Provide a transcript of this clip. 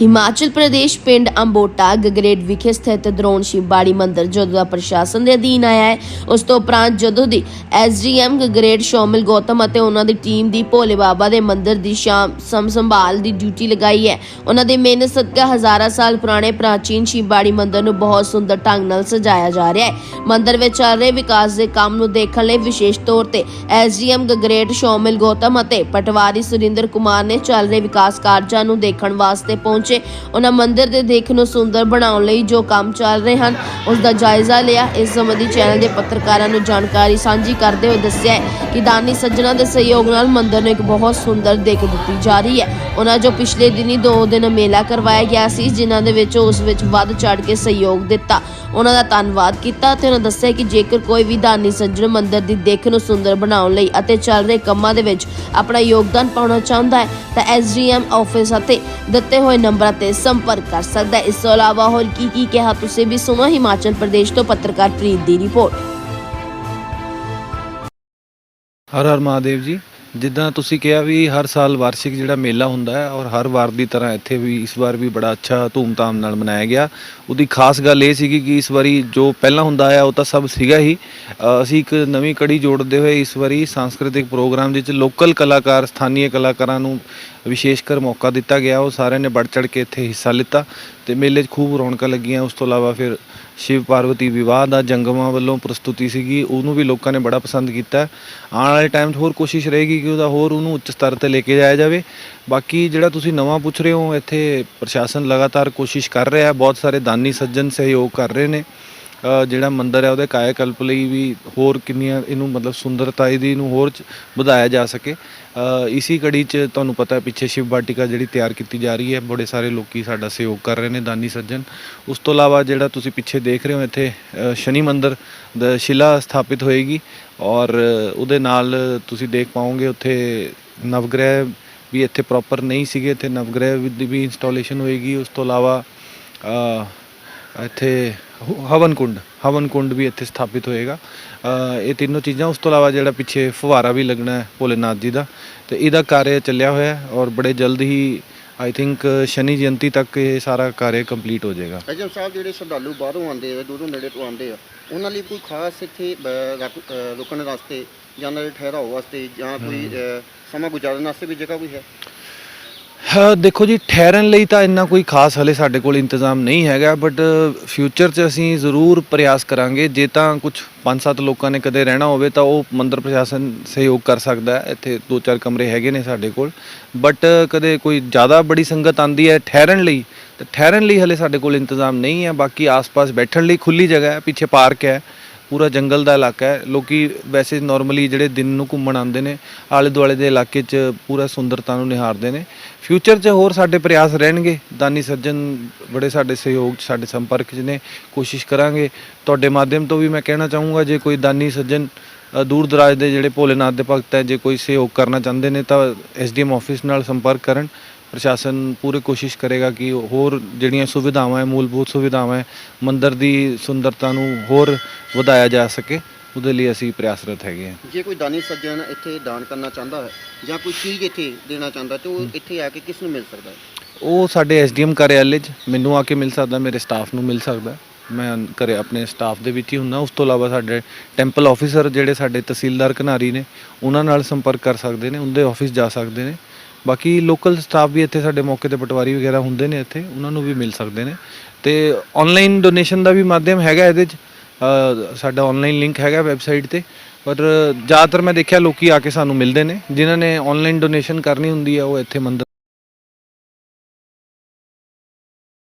ਹਿਮਾਚਲ ਪ੍ਰਦੇਸ਼ ਪਿੰਡ ਅੰਬੋਟਾ ਗਗਰੇਟ ਵਿਖੇ ਸਥਿਤ ਦਰੋਣ ਸ਼ਿਵਬਾੜੀ ਮੰਦਿਰ ਜਦੋਂ ਦਾ ਪ੍ਰਸ਼ਾਸਨ ਦੇ ਅਧੀਨ ਆਇਆ ਹੈ, ਉਸ ਤੋਂ ਉਪਰੰਤ ਜਦੋਂ ਦੀ ਐਸਡੀਐਮ ਗਗਰੇਟ ਸ਼ੋਮਿਲ ਗੌਤਮ ਅਤੇ ਉਹਨਾਂ ਦੀ ਟੀਮ ਦੀ ਭੋਲੇ ਬਾਬਾ ਦੇ ਮੰਦਿਰ ਦੀ ਸ਼ਾਮ ਸੰਭਾਲ ਦੀ ਡਿਊਟੀ ਲਗਾਈ ਹੈ, ਉਹਨਾਂ ਦੀ ਮਿਹਨਤ ਸਦਕਾ ਹਜ਼ਾਰਾਂ ਸਾਲ ਪੁਰਾਣੇ ਪ੍ਰਾਚੀਨ ਸ਼ਿਵਬਾੜੀ ਮੰਦਿਰ ਨੂੰ ਬਹੁਤ ਸੁੰਦਰ ਢੰਗ ਨਾਲ ਸਜਾਇਆ ਜਾ ਰਿਹਾ ਹੈ। ਮੰਦਿਰ ਵਿੱਚ ਚੱਲ ਰਹੇ ਵਿਕਾਸ ਦੇ ਕੰਮ ਨੂੰ ਦੇਖਣ ਲਈ ਵਿਸ਼ੇਸ਼ ਤੌਰ ਤੇ ਐਸਡੀਐਮ ਗਗਰੇਟ ਸ਼ੋਮਿਲ ਗੌਤਮ ਅਤੇ ਪਟਵਾਰੀ ਸੁਰਿੰਦਰ ਕੁਮਾਰ ਨੇ ਚੱਲ ਰਹੇ ਵਿਕਾਸ ਕਾਰਜਾਂ ਨੂੰ ਦੇਖਣ ਵਾਸਤੇ ਪਹੁੰਚ ਉਹਨਾਂ ਮੰਦਿਰ ਦੇ ਦੇਖ ਨੂੰ ਸੁੰਦਰ ਬਣਾਉਣ ਲਈ ਜੋ ਕੰਮ ਚੱਲ ਰਹੇ ਹਨ ਉਸ ਦਾ ਜਾਇਜ਼ਾ ਲਿਆ। ਇਸ ਸੰਬੰਧੀ ਚੈਨਲ ਦੇ ਪੱਤਰਕਾਰਾਂ ਨੂੰ ਜਾਣਕਾਰੀ ਸਾਂਝੀ ਕਰਦੇ ਹੋਏ ਦੱਸਿਆ ਕਿ ਦਾਨੀ ਸੱਜਣਾ ਦੇ ਸਹਿਯੋਗ ਨਾਲ ਮੰਦਿਰ ਨੂੰ ਇੱਕ ਬਹੁਤ ਸੁੰਦਰ ਦਿੱਖ ਦਿੱਤੀ ਜਾ ਰਹੀ ਹੈ। ਉਹਨਾਂ ਜੋ ਪਿਛਲੇ ਦਿਨੀ ਦੋ ਦਿਨ ਮੇਲਾ ਕਰਵਾਇਆ ਗਿਆ ਸੀ, ਜਿਨ੍ਹਾਂ ਦੇ ਵਿੱਚ ਉਸ ਵਿੱਚ ਵੱਧ ਚੜ ਕੇ ਸਹਿਯੋਗ ਦਿੱਤਾ। ਉਹਨਾਂ ਦਾ ਧੰਨਵਾਦ ਕੀਤਾ ਤੇ ਉਹਨਾਂ ਦੱਸਿਆ ਕਿ ਜੇਕਰ ਕੋਈ ਵੀ ਦਾਨੀ ਸੱਜਣ ਮੰਦਿਰ ਦੀ ਦਿੱਖ ਨੂੰ ਸੁੰਦਰ ਬਣਾਉਣ ਲਈ ਅਤੇ ਚੱਲ ਰਹੇ ਕੰਮਾਂ ਦੇ ਵਿੱਚ ਆਪਣਾ ਯੋਗਦਾਨ ਪਾਉਣਾ ਚਾਹੁੰਦਾ ਹੈ, ਤਾਂ ਐਸਡੀਐਮ ਆਫਿਸ ਅਤੇ ਦਿੱਤੇ ਹੋਏ ਨੰਬਰਾਂ ਤੇ ਸੰਪਰਕ ਕਰ ਸਕਦਾ ਹੈ। ਇਸ ਤੋਂ ਇਲਾਵਾ ਹੋਰ ਕੀ ਕੀ ਕਿਹਾ ਤੁਸੀਂ ਵੀ ਸੁਣੋ। ਹਿਮਾਚਲ ਪ੍ਰਦੇਸ਼ ਤੋਂ ਪੱਤਰਕਾਰ ਪ੍ਰੀਤ ਦੀ ਰਿਪੋਰਟ। ਹਰ ਹਰ ਮਹਾਦੇਵ ਜੀ ਜਿੱਦਾਂ ਤੁਸੀਂ ਕਿਹਾ ਵੀ ਹਰ ਸਾਲ ਵਾਰਸ਼ਿਕ ਜਿਹੜਾ ਮੇਲਾ ਹੁੰਦਾ ਹੈ ਔਰ ਹਰ ਵਾਰ ਦੀ ਤਰ੍ਹਾਂ ਇੱਥੇ ਵੀ ਇਸ ਵਾਰ ਵੀ ਬੜਾ ਅੱਛਾ ਧੂਮਧਾਮ ਨਾਲ ਮਨਾਇਆ ਗਿਆ। ਉਹਦੀ ਖਾਸ ਗੱਲ ਇਹ ਸੀਗੀ ਕਿ ਇਸ ਵਾਰੀ ਜੋ ਪਹਿਲਾਂ ਹੁੰਦਾ ਆ ਉਹ ਤਾਂ ਸਭ ਸੀਗਾ ਹੀ। ਅ, ਅਸੀਂ ਇੱਕ ਨਵੀਂ ਕੜੀ ਜੋੜਦੇ ਹੋਏ ਇਸ ਵਾਰੀ ਸਾਂਸਕ੍ਰਿਤਿਕ ਪ੍ਰੋਗਰਾਮ ਦੇ ਵਿੱਚ ਲੋਕਲ ਕਲਾਕਾਰ ਸਥਾਨੀ ਕਲਾਕਾਰਾਂ ਨੂੰ ਵਿਸ਼ੇਸ਼ ਕਰ ਮੌਕਾ ਦਿੱਤਾ ਗਿਆ। ਉਹ ਸਾਰਿਆਂ ਨੇ ਵੱਧ ਚੜ ਕੇ ਇੱਥੇ ਹਿੱਸਾ ਲਿੱਤਾ ਤੇ ਮੇਲੇ 'ਚ ਖੂਬ ਰੌਣਕਾਂ ਲੱਗੀਆਂ। ਉਸ ਤੋਂ ਇਲਾਵਾ ਫਿਰ ਸ਼ਿਵ ਪਾਰਵਤੀ ਵਿਵਾਹ ਦਾ ਜੰਗਮਾਂ ਵੱਲੋਂ ਪ੍ਰਸਤੁਤੀ ਸੀਗੀ। ਉਹਨੂੰ ਵੀ ਲੋਕਾਂ ਨੇ ਬੜਾ ਪਸੰਦ ਕੀਤਾ। ਆਉਣ ਵਾਲੇ ਟਾਈਮ 'ਚ ਹੋਰ ਕੋਸ਼ਿਸ਼ ਰਹੇਗੀ ਕਿ ਉਹਦਾ ਹੋਰ ਉਹਨੂੰ ਉੱਚ ਸਤਰ ਤੇ ਲੈ ਕੇ ਜਾਇਆ ਜਾਵੇ। ਬਾਕੀ ਜਿਹੜਾ ਤੁਸੀਂ ਨਵਾਂ ਪੁੱਛ ਰਹੇ ਹੋ, ਇੱਥੇ ਪ੍ਰਸ਼ਾਸਨ ਲਗਾਤਾਰ ਕੋਸ਼ਿਸ਼ ਕਰ ਰਿਹਾ। ਹੈ ਬਹੁਤ ਸਾਰੇ ਦਾਨੀ ਸੱਜਣ ਸਹਿਯੋਗ ਕਰ ਰਹੇ ਨੇ। ਜਿਹੜਾ ਮੰਦਿਰ ਹੈ ਉਹਦੇ ਕਾਇਆਕਲਪ ਲਈ ਵੀ ਹੋਰ ਕਿੰਨੀਆਂ ਇਹਨੂੰ ਮਤਲਬ ਸੁੰਦਰਤਾ ਇਹਦੀ ਨੂੰ ਹੋਰ ਚ ਵਧਾਇਆ ਜਾ ਸਕੇ। ਅ, ਇਸੀ ਕੜੀ 'ਚ ਤੁਹਾਨੂੰ ਪਤਾ ਪਿੱਛੇ ਸ਼ਿਵ ਬਾਟਿਕਾ ਜਿਹੜੀ ਤਿਆਰ ਕੀਤੀ ਜਾ ਰਹੀ ਹੈ। ਬੜੇ ਸਾਰੇ ਲੋਕੀ ਸਾਡਾ ਸਹਿਯੋਗ ਕਰ ਰਹੇ ਨੇ ਦਾਨੀ ਸੱਜਣ। ਉਸ ਤੋਂ ਇਲਾਵਾ ਜਿਹੜਾ ਤੁਸੀਂ ਪਿੱਛੇ ਦੇਖ ਰਹੇ ਹੋ ਇੱਥੇ ਸ਼ਨੀ ਮੰਦਿਰ ਦਾ ਸ਼ਿਲਾ ਸਥਾਪਿਤ ਹੋਏਗੀ ਔਰ ਉਹਦੇ ਨਾਲ ਤੁਸੀਂ ਦੇਖ ਪਾਓਗੇ ਉੱਥੇ ਨਵਗ੍ਰਹਿ ਵੀ ਇੱਥੇ ਪ੍ਰੋਪਰ ਨਹੀਂ ਸੀਗੇ। ਇੱਥੇ ਨਵਗ੍ਰਹਿ ਦੀ ਵੀ ਇੰਸਟਾਲੇਸ਼ਨ ਹੋਏਗੀ। ਉਸ ਤੋਂ ਇਲਾਵਾ ਇੱਥੇ ਹਵਨ ਕੁੰਡ ਹਵਨ ਕੁੰਡ ਵੀ ਇੱਥੇ ਸਥਾਪਿਤ ਹੋਏਗਾ। ਇਹ ਤਿੰਨੋਂ ਚੀਜ਼ਾਂ ਉਸ ਤੋਂ ਇਲਾਵਾ ਜਿਹੜਾ ਪਿੱਛੇ ਫੁਵਾਰਾ ਵੀ ਲੱਗਣਾ ਹੈ ਭੋਲੇਨਾਥ ਜੀ ਦਾ। ਤੇ ਇਹਦਾ ਕਾਰਜ ਚੱਲਿਆ ਹੋਇਆ ਹੈ ਔਰ ਬੜੇ ਜਲਦ ਹੀ ਆਈ ਥਿੰਕ ਸ਼ਨੀ ਜਯੰਤੀ ਤੱਕ ਇਹ ਸਾਰਾ ਕਾਰਜ ਕੰਪਲੀਟ ਹੋ ਜਾਏਗਾ। ਅਜਮ ਸਾਹਿਬ ਜਿਹੜੇ ਸ਼ਰਧਾਲੂ ਬਾਹਰੋਂ ਆਉਂਦੇ ਆ ਦੂਰੋਂ ਨੇੜੇ ਤੋਂ ਆਉਂਦੇ ਆ ਉਹਨਾਂ ਲਈ ਕੋਈ ਖਾਸ ਇੱਥੇ ਰੁਕਣ ਵਾਸਤੇ ਜਾਂ ਉਹਨਾਂ ਦੇ ਠਹਿਰਾਓ ਵਾਸਤੇ ਜਾਂ ਕੋਈ ਸਮਾਂ ਗੁਜ਼ਾਰਨ ਵਾਸਤੇ ਵੀ ਜਗ੍ਹਾ ਕੋਈ ਹਾਂ? ਦੇਖੋ ਜੀ, ਠਹਿਰਨ ਲਈ ਤਾਂ ਇੰਨਾ ਕੋਈ ਖਾਸ ਹਲੇ ਸਾਡੇ ਕੋਲ ਇੰਤਜ਼ਾਮ ਨਹੀਂ ਹੈਗਾ ਬਟ ਫਿਊਚਰ 'ਚ ਅਸੀਂ ਜ਼ਰੂਰ ਪ੍ਰਯਾਸ ਕਰਾਂਗੇ। ਜੇ ਤਾਂ ਕੁਝ 5-7 ਲੋਕਾਂ ਨੇ ਕਦੇ ਰਹਿਣਾ ਹੋਵੇ ਤਾਂ ਉਹ ਮੰਦਰ ਪ੍ਰਸ਼ਾਸਨ ਸਹਿਯੋਗ ਕਰ ਸਕਦਾ ਹੈ। ਇੱਥੇ ਦੋ ਚਾਰ ਕਮਰੇ ਹੈਗੇ ਨੇ ਸਾਡੇ ਕੋਲ। ਬਟ ਕਦੇ ਕੋਈ ਜ਼ਿਆਦਾ ਬੜੀ ਸੰਗਤ ਆਂਦੀ ਹੈ ਠਹਿਰਨ ਲਈ, ਤਾਂ ਠਹਿਰਨ ਲਈ ਹਲੇ ਸਾਡੇ ਕੋਲ ਇੰਤਜ਼ਾਮ ਨਹੀਂ ਹੈ। ਬਾਕੀ ਆਸ-ਪਾਸ ਬੈਠਣ ਲਈ ਖੁੱਲੀ ਜਗ੍ਹਾ ਹੈ, ਪਿੱਛੇ ਪਾਰਕ ਹੈ। ਪੂਰਾ ਜੰਗਲ ਦਾ ਇਲਾਕਾ ਹੈ। ਲੋਕੀ ਵੈਸੇ ਨਾਰਮਲੀ ਜਿਹੜੇ ਦਿਨ ਨੂੰ ਘੁੰਮਣ ਆਉਂਦੇ ਨੇ, ਆਲੇ ਦੁਆਲੇ ਦੇ ਇਲਾਕੇ 'ਚ ਪੂਰਾ ਸੁੰਦਰਤਾ ਨੂੰ ਨਿਹਾਰਦੇ ਨੇ। ਫਿਊਚਰ 'ਚ ਹੋਰ ਸਾਡੇ ਪ੍ਰਯਾਸ ਰਹਿਣਗੇ। ਦਾਨੀ ਸੱਜਣ ਬੜੇ ਸਾਡੇ ਸਹਿਯੋਗ 'ਚ, ਸਾਡੇ ਸੰਪਰਕ 'ਚ ਨੇ। ਕੋਸ਼ਿਸ਼ ਕਰਾਂਗੇ। ਤੁਹਾਡੇ ਮਾਧਿਅਮ ਤੋਂ ਵੀ ਮੈਂ ਕਹਿਣਾ ਚਾਹੂੰਗਾ, ਜੇ ਕੋਈ ਦਾਨੀ ਸੱਜਣ ਦੂਰ ਦਰਾਜ ਦੇ ਜਿਹੜੇ ਭੋਲੇਨਾਥ ਦੇ ਭਗਤ ਹੈ, ਜੇ ਕੋਈ ਸਹਿਯੋਗ ਕਰਨਾ ਚਾਹੁੰਦੇ ਨੇ ਤਾਂ ਐਸਡੀਐਮ ਆਫਿਸ ਨਾਲ ਸੰਪਰਕ ਕਰਨ। ਪ੍ਰਸ਼ਾਸਨ ਪੂਰੀ ਕੋਸ਼ਿਸ਼ ਕਰੇਗਾ ਕਿ ਹੋਰ ਜਿਹੜੀਆਂ ਸੁਵਿਧਾਵਾਂ ਹੈ ਮੂਲਭੂਤ ਸੁਵਿਧਾਵਾਂ ਹੈ ਮੰਦਿਰ ਦੀ ਸੁੰਦਰਤਾ ਨੂੰ ਹੋਰ ਵਧਾਇਆ ਜਾ ਸਕੇ ਉਹਦੇ ਲਈ ਅਸੀਂ ਪ੍ਰਯਾਸਰਤ ਹੈਗੇ ਹਾਂ। ਜੇ ਕੋਈ ਦਾਨੀ ਸੱਜਣ ਇੱਥੇ ਦਾਨ ਕਰਨਾ ਚਾਹੁੰਦਾ ਹੈ ਜਾਂ ਕੋਈ ਚੀਜ਼ ਇੱਥੇ ਦੇਣਾ ਚਾਹੁੰਦਾ ਤੇ ਉਹ ਇੱਥੇ ਆ ਕੇ ਕਿਸ ਨੂੰ ਮਿਲ ਸਕਦਾ ਹੈ? ਉਹ ਸਾਡੇ ਐਸਡੀਐਮ ਕਾਰਿਆਲੇ 'ਚ ਮੈਨੂੰ ਆ ਕੇ ਮਿਲ ਸਕਦਾ ਮੇਰੇ ਸਟਾਫ ਨੂੰ ਮਿਲ ਸਕਦਾ। ਮੈਂ ਘਰੇ ਆਪਣੇ ਸਟਾਫ ਦੇ ਵਿੱਚ ਹੀ ਹੁੰਨਾ ਉਸ ਤੋਂ ਇਲਾਵਾ ਸਾਡੇ ਟੈਂਪਲ ਆਫੀਸਰ ਜਿਹੜੇ ਸਾਡੇ ਤਹਿਸੀਲਦਾਰ ਘਨਾਰੀ ਨੇ ਉਹਨਾਂ ਨਾਲ ਸੰਪਰਕ ਕਰ ਸਕਦੇ ਨੇ ਉਹਦੇ ਆਫਿਸ ਜਾ ਸਕਦੇ ਨੇ। ਬਾਕੀ ਲੋਕਲ ਸਟਾਫ ਵੀ ਇੱਥੇ ਸਾਡੇ ਮੌਕੇ ਤੇ ਪਟਵਾਰੀ ਵਗੈਰਾ ਹੁੰਦੇ ਨੇ ਇੱਥੇ ਉਹਨਾਂ ਨੂੰ ਵੀ ਮਿਲ ਸਕਦੇ ਨੇ। ਤੇ ਆਨਲਾਈਨ ਡੋਨੇਸ਼ਨ ਦਾ ਵੀ ਮਾਧਿਅਮ ਹੈਗਾ ਇਹਦੇ 'ਚ। ਅ, ਸਾਡਾ ਆਨਲਾਈਨ ਲਿੰਕ ਹੈਗਾ ਵੈਬਸਾਈਟ ਤੇ। ਪਰ ਜ਼ਿਆਦਾਤਰ ਮੈਂ ਦੇਖਿਆ ਲੋਕੀ ਆ ਕੇ ਸਾਨੂੰ ਮਿਲਦੇ ਨੇ। ਜਿਨ੍ਹਾਂ ਨੇ ਆਨਲਾਈਨ ਡੋਨੇਸ਼ਨ ਕਰਨੀ ਹੁੰਦੀ ਹੈ ਉਹ ਇੱਥੇ ਮੰਦਿਰ